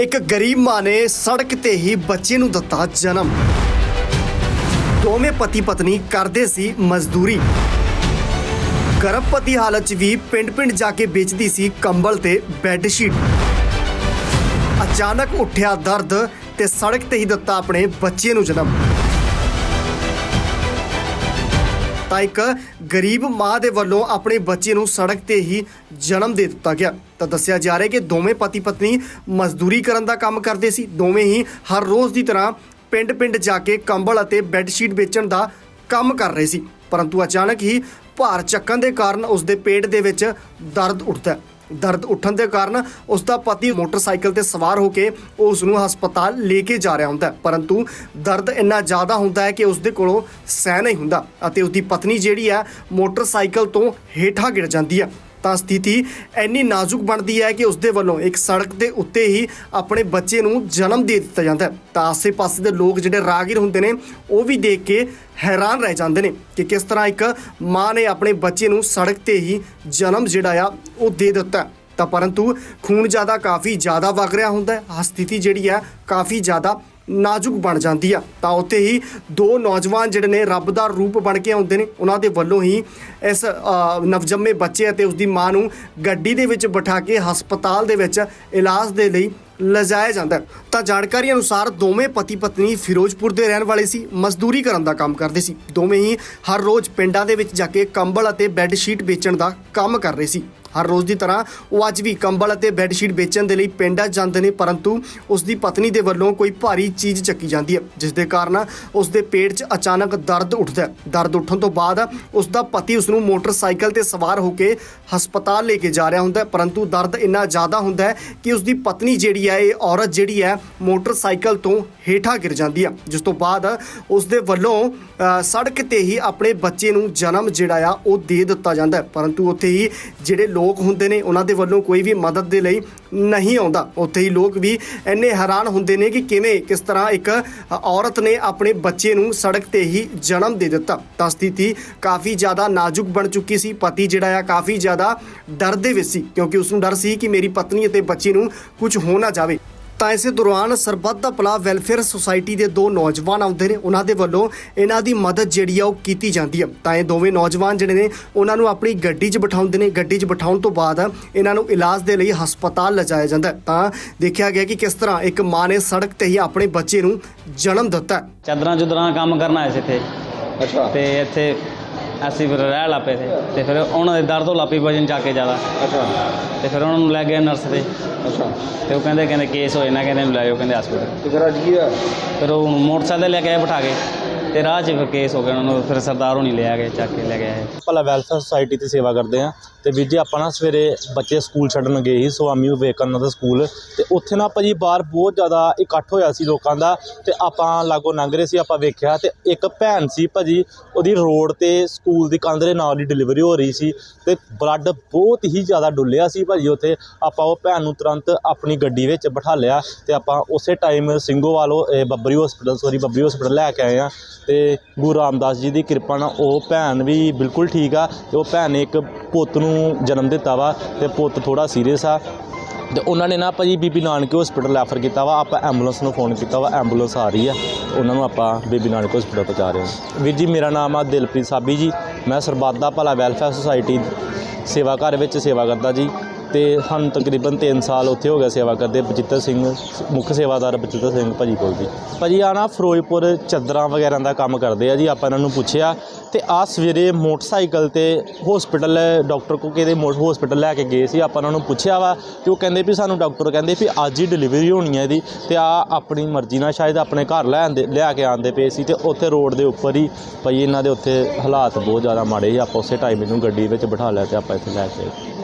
ਇੱਕ ਗਰੀਬ ਮਾਂ ਨੇ ਸੜਕ ਤੇ ਹੀ ਬੱਚੇ ਨੂੰ ਦਿੱਤਾ ਜਨਮ। ਦੋਵੇਂ ਪਤੀ ਪਤਨੀ ਕਰਦੇ ਸੀ ਮਜ਼ਦੂਰੀ। ਗਰਭਪਤੀ ਹਾਲਤ 'ਚ ਵੀ ਪਿੰਡ-ਪਿੰਡ ਜਾ ਕੇ ਵੇਚਦੀ ਸੀ ਕੰਬਲ ਤੇ ਬੈੱਡ ਸ਼ੀਟ ਅਚਾਨਕ ਉੱਠਿਆ ਦਰਦ ਤੇ ਸੜਕ ਤੇ ਹੀ ਦਿੱਤਾ ਆਪਣੇ ਬੱਚੇ ਨੂੰ ਜਨਮ। ਤਾਂ ਇੱਕ ਗਰੀਬ ਮਾਂ ਦੇ ਵੱਲੋਂ ਆਪਣੇ ਬੱਚੇ ਨੂੰ ਸੜਕ ਤੇ ਹੀ ਜਨਮ ਦੇ ਦਿੱਤਾ ਗਿਆ। ਤਾਂ ਦੱਸਿਆ ਜਾ ਰਿਹਾ ਕਿ ਦੋਵੇਂ ਪਤੀ ਪਤਨੀ ਮਜ਼ਦੂਰੀ ਕਰਨ ਦਾ ਕੰਮ ਕਰਦੇ ਸੀ। ਦੋਵੇਂ ਹੀ ਹਰ ਰੋਜ਼ ਦੀ ਤਰ੍ਹਾਂ ਪਿੰਡ-ਪਿੰਡ ਜਾ ਕੇ ਕੰਬਲ ਅਤੇ ਬੈੱਡ ਸ਼ੀਟ ਵੇਚਣ ਦਾ ਕੰਮ ਕਰ ਰਹੇ ਸੀ। ਪਰੰਤੂ ਅਚਾਨਕ ਹੀ ਭਾਰ ਚੱਕਣ ਦੇ ਕਾਰਨ ਉਸ ਦੇ ਪੇਟ ਦੇ ਵਿੱਚ ਦਰਦ ਉੱਠਦਾ ਹੈ। ਦਰਦ ਉੱਠਣ ਦੇ ਕਾਰਨ ਉਸ ਦਾ ਪਤੀ ਮੋਟਰਸਾਈਕਲ ਤੇ ਸਵਾਰ ਹੋ ਕੇ ਉਸ ਨੂੰ ਹਸਪਤਾਲ ਲੈ ਕੇ ਜਾ ਰਿਹਾ ਹੁੰਦਾ ਪਰੰਤੂ ਦਰਦ ਇੰਨਾ ਜ਼ਿਆਦਾ ਹੁੰਦਾ ਹੈ ਕਿ ਉਸ ਦੇ ਕੋਲੋਂ ਸਹਿ ਨਹੀਂ ਹੁੰਦਾ ਅਤੇ ਉਸ ਦੀ ਪਤਨੀ ਜਿਹੜੀ ਹੈ ਮੋਟਰਸਾਈਕਲ ਤੋਂ ਹੇਠਾਂ ਗਿਰ ਜਾਂਦੀ ਹੈ। ਤਾਂ ਸਥਿਤੀ ਇੰਨੀ ਨਾਜ਼ੁਕ ਬਣਦੀ ਹੈ ਕਿ ਉਸ ਦੇ ਵੱਲੋਂ ਇੱਕ ਸੜਕ ਦੇ ਉੱਤੇ ਹੀ ਆਪਣੇ ਬੱਚੇ ਨੂੰ ਜਨਮ ਦੇ ਦਿੱਤਾ ਜਾਂਦਾ ਹੈ। ਤਾਂ ਆਸੇ-ਪਾਸੇ ਦੇ ਲੋਕ ਜਿਹੜੇ ਰਾਗੀਰ ਹੁੰਦੇ ਨੇ, ਉਹ ਵੀ ਦੇਖ ਕੇ ਹੈਰਾਨ ਰਹਿ ਜਾਂਦੇ ਨੇ ਕਿ ਕਿਸ ਤਰ੍ਹਾਂ ਇੱਕ ਮਾਂ ਨੇ ਆਪਣੇ ਬੱਚੇ ਨੂੰ ਸੜਕ ਤੇ ਹੀ ਜਨਮ ਜਿਹੜਾ ਆ, ਉਹ ਦੇ ਦਿੱਤਾ। ਤਾਂ ਪਰੰਤੂ ਖੂਨ ਜ਼ਿਆਦਾ ਕਾਫੀ ਜ਼ਿਆਦਾ ਵਗ ਰਿਹਾ ਹੁੰਦਾ ਹੈ। ਸਥਿਤੀ ਜਿਹੜੀ ਹੈ ਕਾਫੀ ਜ਼ਿਆਦਾ ਨਾਜ਼ੁਕ ਬਣ ਜਾਂਦੀ ਆ। ਤਾਂ ਉੱਥੇ ਹੀ ਦੋ ਨੌਜਵਾਨ ਜਿਹੜੇ ਨੇ ਰੱਬ ਦਾ ਰੂਪ ਬਣ ਕੇ ਆਉਂਦੇ ਨੇ, ਉਹਨਾਂ ਦੇ ਵੱਲੋਂ ਹੀ ਇਸ ਨਵਜੰਮੇ ਬੱਚੇ ਅਤੇ ਉਸ ਦੀ ਮਾਂ ਨੂੰ ਗੱਡੀ ਦੇ ਵਿੱਚ ਬਿਠਾ ਕੇ ਹਸਪਤਾਲ ਦੇ ਵਿੱਚ ਇਲਾਜ ਦੇ ਲਈ ਲਿਜਾਇਆ ਜਾਂਦਾ ਤਾਂ ਜਾਣਕਾਰੀ ਅਨੁਸਾਰ ਦੋਵੇਂ ਪਤੀ ਪਤਨੀ ਫਿਰੋਜ਼ਪੁਰ ਦੇ ਰਹਿਣ ਵਾਲੇ ਸੀ, ਮਜ਼ਦੂਰੀ ਕਰਨ ਦਾ ਕੰਮ ਕਰਦੇ ਸੀ। ਦੋਵੇਂ ਹੀ ਹਰ ਰੋਜ਼ ਪਿੰਡਾਂ ਦੇ ਵਿੱਚ ਜਾ ਕੇ ਕੰਬਲ ਅਤੇ ਬੈੱਡ ਸ਼ੀਟ ਵੇਚਣ ਦਾ ਕੰਮ ਕਰ ਰਹੇ ਸੀ। ਹਰ ਰੋਜ਼ ਦੀ ਤਰ੍ਹਾਂ ਉਹ ਅੱਜ ਵੀ ਕੰਬਲ ਅਤੇ ਬੈੱਡਸ਼ੀਟ ਵੇਚਣ ਦੇ ਲਈ ਪਿੰਡਾਂ ਜਾਂਦੇ ਨੇ, ਪਰੰਤੂ ਉਸ ਦੀ ਪਤਨੀ ਦੇ ਵੱਲੋਂ ਕੋਈ ਭਾਰੀ ਚੀਜ਼ ਚੱਕੀ ਜਾਂਦੀ ਹੈ, ਜਿਸ ਦੇ ਕਾਰਨ ਉਸ ਦੇ ਪੇਟ 'ਚ ਅਚਾਨਕ ਦਰਦ ਉੱਠਦਾ ਹੈ। ਦਰਦ ਉੱਠਣ ਤੋਂ ਬਾਅਦ ਉਸ ਦਾ ਪਤੀ ਉਸ ਨੂੰ ਮੋਟਰਸਾਈਕਲ ਤੇ ਸਵਾਰ ਹੋ ਕੇ ਹਸਪਤਾਲ ਲੈ ਕੇ ਜਾ ਰਿਹਾ ਹੁੰਦਾ ਹੈ, ਪਰੰਤੂ ਦਰਦ ਇੰਨਾ ਜ਼ਿਆਦਾ ਹੁੰਦਾ ਹੈ ਕਿ ਉਸ ਦੀ ਪਤਨੀ ਜਿਹੜੀ ਹੈ, ਇਹ ਔਰਤ ਜਿਹੜੀ ਹੈ, ਮੋਟਰਸਾਈਕਲ ਤੋਂ ਹੇਠਾਂ ਗਿਰ ਜਾਂਦੀ ਹੈ। ਜਿਸ ਤੋਂ ਬਾਅਦ ਉਸ ਦੇ ਵੱਲੋਂ ਸੜਕ ਤੇ ਹੀ ਆਪਣੇ ਬੱਚੇ ਨੂੰ ਜਨਮ ਜਿਹੜਾ ਆ, ਉਹ ਦੇ ਦਿੱਤਾ ਜਾਂਦਾ ਹੈ। ਪਰੰਤੂ ਉੱਥੇ ਹੀ ਜਿਹੜੇ ਲੋਕ ਹੁੰਦੇ ਨੇ, ਉਹਨਾਂ ਦੇ ਵੱਲੋਂ ਕੋਈ ਵੀ ਮਦਦ ਦੇ ਲਈ ਨਹੀਂ ਆਉਂਦਾ। ਉੱਥੇ ਹੀ ਲੋਕ ਵੀ ਇੰਨੇ ਹੈਰਾਨ ਹੁੰਦੇ ਨੇ ਕਿ ਕਿਵੇਂ, ਕਿਸ ਤਰ੍ਹਾਂ ਇੱਕ ਔਰਤ ਨੇ ਆਪਣੇ ਬੱਚੇ ਨੂੰ ਸੜਕ ਤੇ ਹੀ ਜਨਮ ਦੇ ਦਿੱਤਾ। ਤਾਂ ਸਥਿਤੀ ਕਾਫੀ ਜ਼ਿਆਦਾ ਨਾਜ਼ੁਕ ਬਣ ਚੁੱਕੀ ਸੀ। ਪਤੀ ਜਿਹੜਾ ਆ, ਕਾਫੀ ਜ਼ਿਆਦਾ ਡਰ ਦੇ ਵਿੱਚ ਸੀ, ਕਿਉਂਕਿ ਉਸ ਨੂੰ ਡਰ ਸੀ ਕਿ ਮੇਰੀ ਪਤਨੀ ਅਤੇ ਬੱਚੇ ਨੂੰ ਕੁਝ ਹੋ ਨਾ ਜਾਵੇ। ਤਾਂ ਇਸੇ ਦੌਰਾਨ ਸਰਬੱਤ ਦਾ ਭਲਾ ਵੈਲਫੇਅਰ ਸੁਸਾਇਟੀ ਦੇ ਦੋ ਨੌਜਵਾਨ ਆਉਂਦੇ ਨੇ। ਉਹਨਾਂ ਦੇ ਵੱਲੋਂ ਇਹਨਾਂ ਦੀ ਮਦਦ ਜਿਹੜੀ ਆ ਉਹ ਕੀਤੀ ਜਾਂਦੀ ਹੈ ਤਾਂ ਇਹ ਦੋਵੇਂ ਨੌਜਵਾਨ ਜਿਹੜੇ ਨੇ ਉਹਨਾਂ ਨੂੰ ਆਪਣੀ ਗੱਡੀ 'ਚ ਬਿਠਾਉਂਦੇ ਨੇ। ਗੱਡੀ 'ਚ ਬਿਠਾਉਣ ਤੋਂ ਬਾਅਦ ਇਹਨਾਂ ਨੂੰ ਇਲਾਜ ਦੇ ਲਈ ਹਸਪਤਾਲ ਲਿਜਾਇਆ ਜਾਂਦਾ। ਤਾਂ ਦੇਖਿਆ ਗਿਆ ਕਿ ਕਿਸ ਤਰ੍ਹਾਂ ਇੱਕ ਮਾਂ ਨੇ ਸੜਕ ਤੇ ਹੀ ਆਪਣੇ ਬੱਚੇ ਨੂੰ ਜਨਮ ਦਿੱਤਾ। ਚਾਦਰਾਂ ਚੁਦਰਾਂ ਕੰਮ ਕਰਨ ਆਏ ਸੀ ਇੱਥੇ। ਅੱਛਾ। ਤੇ ਇੱਥੇ ਅਸੀਂ ਫਿਰ ਰਹਿ ਲਾਪੇ ਤੇ ਤੇ ਫਿਰ ਉਹਨਾਂ ਦੇ ਦਰਦ ਤੋਂ ਲਾਪੀ ਵਜਨ ਚੱਕ ਕੇ ਜ਼ਿਆਦਾ। ਅੱਛਾ। ਤੇ ਫਿਰ ਉਹਨਾਂ ਨੂੰ ਲੈ ਗਏ ਨਰਸ ਦੇ ਅੱਛਾ। ਤੇ ਉਹ ਕਹਿੰਦੇ ਕਹਿੰਦੇ ਕੇਸ ਹੋਏ। ਨਾ ਕਹਿੰਦੇ ਨੂੰ ਲੈ ਜਾਓ ਕਹਿੰਦੇ ਹਸਪੀਟਲ ਤੇ ਫਿਰ ਅੱਜ ਕੀ ਆ ਫਿਰ ਉਹ ਮੋਟਰਸਾਈਕਲ ਤੇ ਲੈ ਕੇ ਆਏ ਬਿਠਾ ਕੇ। ਤੇ ਰਾਹ 'ਚ ਕੇਸ ਹੋ ਗਿਆ ਉਹਨਾਂ ਨੂੰ, ਫਿਰ ਸਰਦਾਰ ਹੋਣੀ ਲਿਆ ਆ ਗਏ, ਚੱਕ ਕੇ ਲੈ ਕੇ ਭਲਾ ਵੈਲਫੇਅਰ ਸੁਸਾਇਟੀ ਤੇ ਸੇਵਾ ਕਰਦੇ ਆ। ਤੇ ਵੀਰ ਜੀ, ਆਪਾਂ ਨਾ ਸਵੇਰੇ ਬੱਚੇ ਸਕੂਲ ਛੱਡਣ ਗਏ ਸੀ ਸਵਾਮੀ ਵਿਵੇਕਾਨੰਦ ਸਕੂਲ। ਤੇ ਉੱਥੇ ਨਾ ਭਾਜੀ ਬਾਹਰ ਬਹੁਤ ਜ਼ਿਆਦਾ ਇਕੱਠ ਹੋਇਆ ਸੀ ਲੋਕਾਂ ਦਾ। ਤੇ ਆਪਾਂ ਲਾਗੋ ਲੰਘ ਰਹੇ ਸੀ, ਆਪਾਂ ਵੇਖਿਆ ਤੇ ਇੱਕ ਭੈਣ ਸੀ ਭਾਜੀ, ਉਹਦੀ ਰੋਡ ਤੇ ਸਕੂਲ ਦੀ ਕੰਧ ਦੇ ਨਾਲ ਹੀ ਡਿਲੀਵਰੀ ਹੋ ਰਹੀ ਸੀ। ਤੇ ਬਲੱਡ ਬਹੁਤ ਹੀ ਜ਼ਿਆਦਾ ਡੁੱਲਿਆ ਸੀ ਭਾਜੀ ਉੱਥੇ। ਆਪਾਂ ਉਹ ਭੈਣ ਨੂੰ ਤੁਰੰਤ ਆਪਣੀ ਗੱਡੀ ਵਿੱਚ ਬਿਠਾ ਲਿਆ ਤੇ ਆਪਾਂ ਉਸੇ time ਸਿੰਘੋਵਾਲੋ Babbari hospital sorry Babbari hospital ਲੈ ਕੇ ਆਏ ਆ। ਤੇ ਗੁਰੂ ਰਾਮਦਾਸ ਜੀ ਦੀ ਕਿਰਪਾ ਨਾਲ ਉਹ ਭੈਣ ਵੀ ਬਿਲਕੁਲ ਠੀਕ ਆ ਤੇ ਉਹ ਭੈਣ ਨੇ ਇੱਕ ਪੁੱਤ ਨੂੰ ਜਨਮ ਦਿੱਤਾ ਵਾ ਤੇ ਪੁੱਤ ਥੋੜਾ ਸੀਰੀਅਸ ਆ। ਤੇ ਉਹਨਾਂ ਨੇ ਨਾ ਭਾਜੀ ਬੀਬੀ ਨਾਨਕ ਹਸਪੀਟਲ ਰੈਫਰ ਕੀਤਾ ਵਾ, ਆਪਾਂ ਐਂਬੂਲੈਂਸ ਨੂੰ ਫੋਨ ਕੀਤਾ ਵਾ ਐਂਬੂਲੈਂਸ ਆ ਰਹੀ ਆ, ਉਹਨਾਂ ਨੂੰ ਆਪਾਂ ਬੀਬੀ ਨਾਨਕ ਹਸਪੀਟਲ ਪਹੁੰਚਾ ਰਹੇ ਹਾਂ। ਵੀਰ ਜੀ, ਮੇਰਾ ਨਾਮ ਆ ਦਿਲਪ੍ਰੀਤ ਸਾਬੀ ਜੀ, ਮੈਂ ਸਰਬੱਤ ਦਾ ਭਲਾ ਵੈਲਫੇਅਰ ਸੁਸਾਇਟੀ ਸੇਵਾ ਘਰ ਵਿੱਚ ਸੇਵਾ ਕਰਦਾ ਜੀ। ਤੇ ਸਾਨੂੰ ਤਕਰੀਬਨ 3 ਸਾਲ ਉੱਥੇ ਹੋ ਗਿਆ ਸੇਵਾ ਕਰਦੇ ਬਚਿੱਤਰ ਸਿੰਘ, ਮੁੱਖ ਸੇਵਾਦਾਰ ਬਚਿੱਤਰ ਸਿੰਘ ਭਾਜੀ ਕੋਲ ਜੀ ਭਾਜੀ ਆ ਨਾ ਫਿਰੋਜ਼ਪੁਰ ਚਾਦਰਾਂ ਵਗੈਰਾ ਦਾ ਕੰਮ ਕਰਦੇ ਆ ਜੀ, ਆਪਾਂ ਇਹਨਾਂ ਨੂੰ ਪੁੱਛਿਆ ਤੇ ਆ ਸਵੇਰੇ ਮੋਟਰਸਾਈਕਲ ਤੇ ਹਸਪੀਟਲ ਡਾਕਟਰ ਕੋ ਕਿਹਦੇ ਹਸਪੀਟਲ ਲੈ ਕੇ ਗਏ ਸੀ, ਆਪਾਂ ਉਹਨਾਂ ਨੂੰ ਪੁੱਛਿਆ ਵਾ ਤੇ ਉਹ ਕਹਿੰਦੇ ਵੀ ਸਾਨੂੰ ਡਾਕਟਰ ਕਹਿੰਦੇ ਵੀ ਅੱਜ ਹੀ ਡਿਲੀਵਰੀ ਹੋਣੀ ਹੈ ਇਹਦੀ ਤੇ ਆ ਆਪਣੀ ਮਰਜ਼ੀ ਨਾਲ ਸ਼ਾਇਦ ਆਪਣੇ ਘਰ ਲੈ ਆਂਦੇ, ਲਿਆ ਕੇ ਆਂਦੇ ਪਏ ਸੀ ਤੇ ਉੱਥੇ ਰੋਡ ਦੇ ਉੱਪਰ ਹੀ ਭਾਈ ਇਹਨਾਂ ਦੇ ਉੱਥੇ ਹਾਲਾਤ ਬਹੁਤ ਜ਼ਿਆਦਾ ਮਾੜੇ ਸੀ, ਆਪਾਂ ਉਸੇ ਟਾਈਮ ਇਹਨੂੰ ਗੱਡੀ ਵਿੱਚ ਬਿਠਾ ਲਿਆ ਤੇ ਆਪਾਂ ਇੱਥੇ ਲੈ ਕੇ ਆਏ।